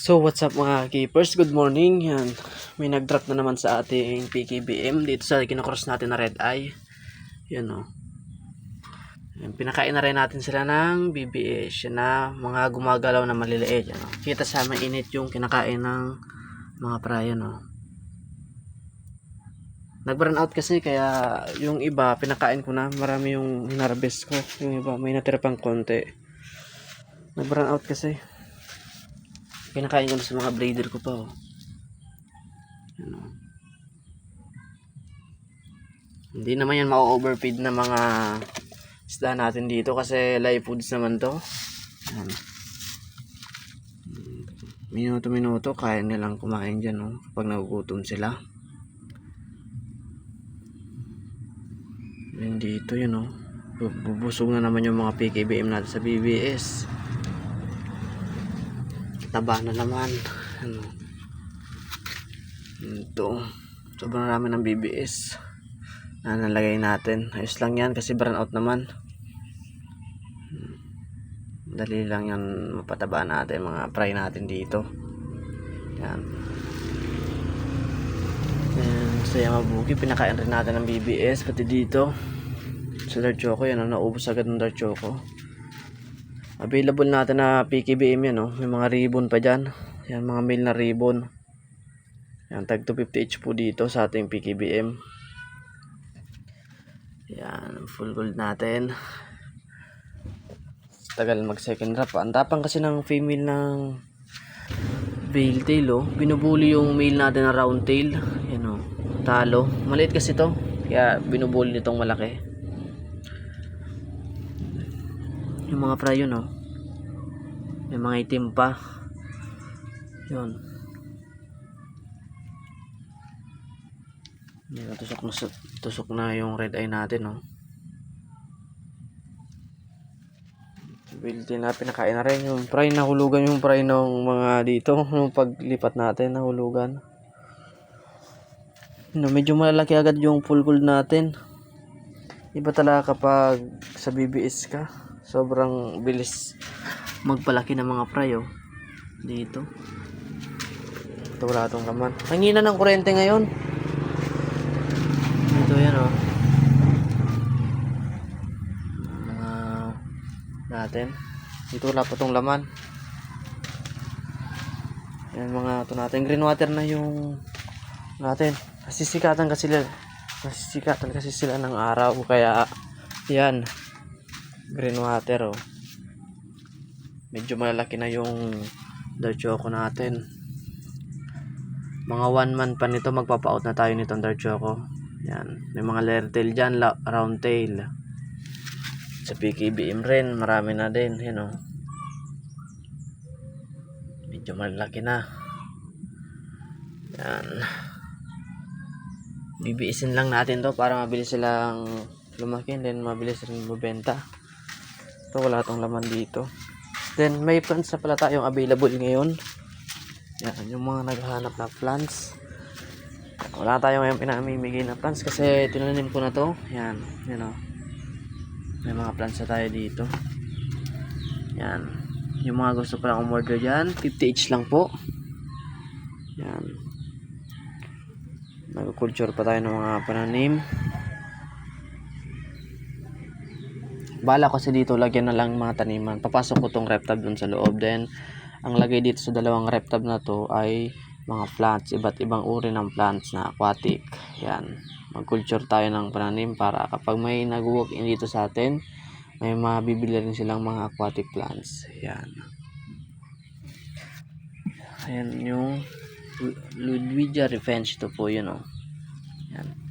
So what's up mga keepers? Good morning. Yan. May nag-drop na naman sa ating PKBM dito sa kinocross natin na red eye. Yan o. Yan, pinakain na rin natin sila ng BBS. Na mga gumagalaw na maliliit. Yan, o. Kita sa mainit yung kinakain ng mga prayan o. Nag-burn out kasi kaya yung iba pinakain ko na. Marami yung hinarvest ko. Yung iba may natira pang konti. Nag-burn out kasi. Kinakain ko sa mga breeder ko pa, oh. Yan, oh. Hindi naman yan ma-overfeed na mga isda natin dito kasi live foods naman to. Yan. Minuto-minuto, kaya nilang kumain dyan, oh, kapag nagugutom sila. Yan dito, yun, oh. Bu- Bubusog na naman yung mga PKBM natin sa BBS taba na naman. Ano? Ito sobrang rami ng BBS na nalagay natin. Ayos lang yan kasi burn out naman. Dali lang yan mapataba natin mga fry natin dito. Yan. Yan sa Yamabuki pinakain rin natin ng BBS pati dito. Sa Dark Choco yan ang naubos agad ng Dark Choco Available natin na PKBM yan, oh. May mga ribbon pa dyan. Yan, mga male na ribbon. Yan, tag 250 each po dito sa ating PKBM. Yan, full gold natin. Tagal mag second drop. Ang tapang kasi ng female ng veil tail, oh. Binubuli yung male natin na round tail. Yan, oh. Talo. Maliit kasi to. Kaya binubuli nitong malaki. Yung mga fry yun oh. May mga itim pa. Yun. Yan, tusok na, tusok na yung red eye natin oh. Built na pinakain na rin yung fry. Nahulugan yung fry ng mga dito yung paglipat natin nahulugan. No, medyo malalaki agad yung full gold natin. Iba talaga kapag sa BBS ka sobrang bilis magpalaki ng mga fry oh. dito. Ito wala itong laman. Hangina ng kurente ngayon. Dito yan oh. Mga natin. Dito wala pa itong laman. Yan mga ito natin. Green water na yung natin. Nasisikatan kasi sila. Nasisikatan kasi sila ng araw. Kaya yan green water oh. Medyo malalaki na yung dark natin. Mga one month pa nito magpapa-out na tayo nitong dark. Yan, may mga layer tail diyan, round tail. Sa PKBM rin, marami na din, yan oh. Medyo malalaki na. Yan. Bibiisin lang natin to para mabilis silang lumaki then mabilis rin mabenta. Ito wala tong laman dito. Then may plants na pala tayong available ngayon. Yan, yung mga naghahanap ng plants. Wala tayo ngayon pinamimigay na plants kasi tinanim ko na to. Yan, yan o. May mga plants na tayo dito. Yan. Yung mga gusto palang umorder dyan, 50 each lang po. Yan. Nag-culture pa tayo ng mga pananim. Bala ko kasi dito lagyan na lang mga taniman. Papasok ko tong rep tab dun sa loob. Then, ang lagay dito sa dalawang rep na to ay mga plants. Iba't ibang uri ng plants na aquatic. Yan. Mag-culture tayo ng pananim para kapag may nag-walk in dito sa atin, may mabibili rin silang mga aquatic plants. Yan. Ayan yung Ludwigia revenge to po yun oh. Yan.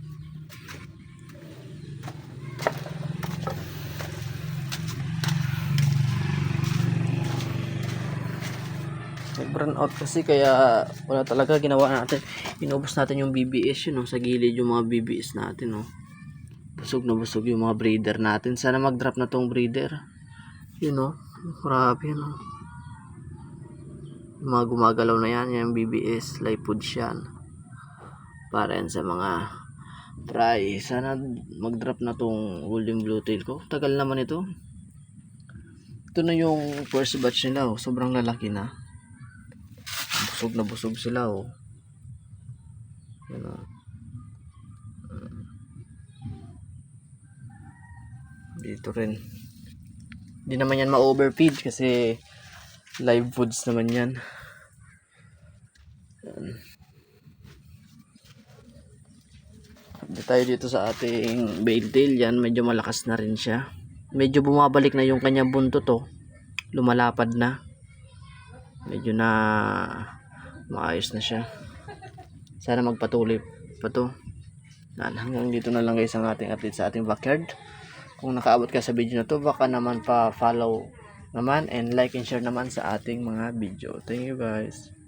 Nag-burn out kasi kaya wala talaga ginawa natin. Inubos natin yung BBS yun no? sa gilid yung mga BBS natin no? busog na busog yung mga breeder natin. Sana mag-drop na tong breeder. Yun no? Grabe no? Yung mga gumagalaw na yan yung BBS live food yan para yan sa mga fry sana mag-drop na tong golden blue tail ko. Tagal naman ito. Ito na yung first batch nila oh. sobrang lalaki na busog na busog sila oh. Yan oh. Dito rin. Hindi naman yan ma-overfeed kasi live foods naman yan. Hindi tayo dito sa ating tail yan. Medyo malakas na rin siya. Medyo bumabalik na yung kanyang buntot oh. Lumalapad na. Medyo na maayos na siya. Sana magpatuloy pa to. Yan, hanggang dito na lang guys ang ating update sa ating backyard. Kung nakaabot ka sa video na to, baka naman pa follow naman and like and share naman sa ating mga video. Thank you guys.